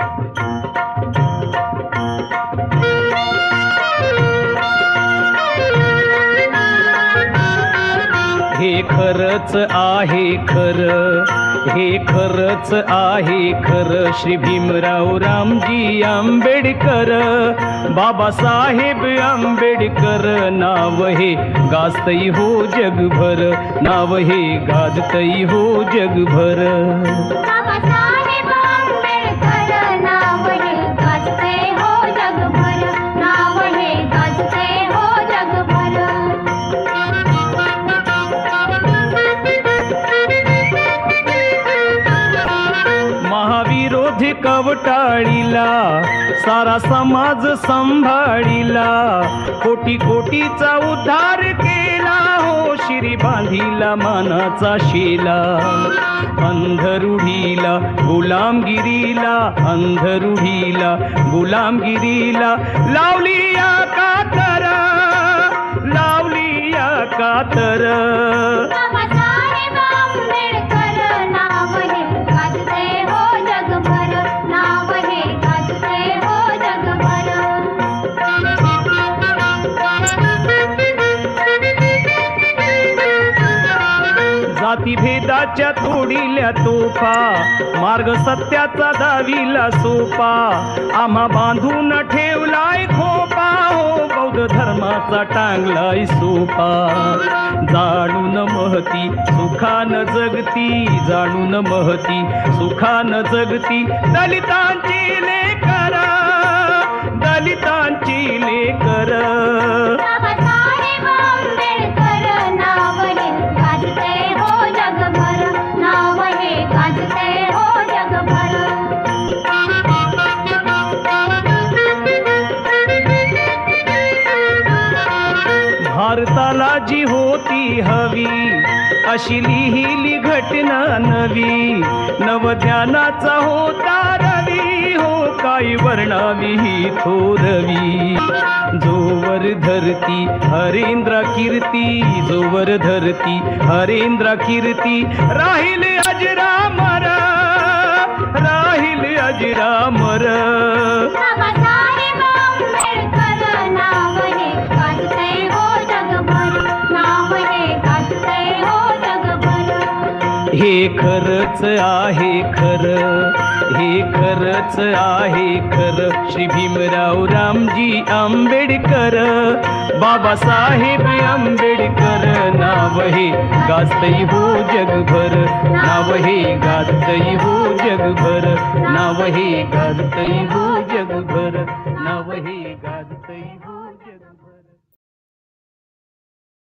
हे खरच आहे खर. हे खरच आहे खर. श्री भीमराव रामजी आंबेडकर. बाबासाहेब आंबेडकर नाव हे गाजतई हो जगभर. नाव हे गाजतई हो जगभर. कवटाळीला सारा समाज सांभाळीला. कोटी कोटीचा उद्धार केला हो शिरी बांधिला मानाचा शिला. अंधरुढीला गुलामगिरीला अंधरुढीला गुलामगिरीला. लावली या कातर लावली या कातर. जातीभेदाच्या तोडील्या तोफा मार्ग सत्याचा दावीला सोपा. आम्हा बांधून ठेवलाय खोपा हो बौद्ध धर्माचा टांगलाय सोपा. जाणून महती सुखान जगती जाणून महती सुखान जगती दलिता मला जी होती हवी. अशी लिहिली घटना नवी. नवध्यानाचा होता रवी. हो काही वर्णावी ही थोरवी. जोवर धरती हरेंद्र कीर्ती. जोवर धरती हरेंद्र कीर्ती. राहिले हे खरच आहे खर. हे खरच आहे खर. श्री भीमराव रामजी आंबेडकर. बाबासाहेब आंबेडकर नाव हे गाजतई हो जगभर. नाव हे गाजतई हो जगभर. नाव हे गाजतई हो जगभर. नाव हे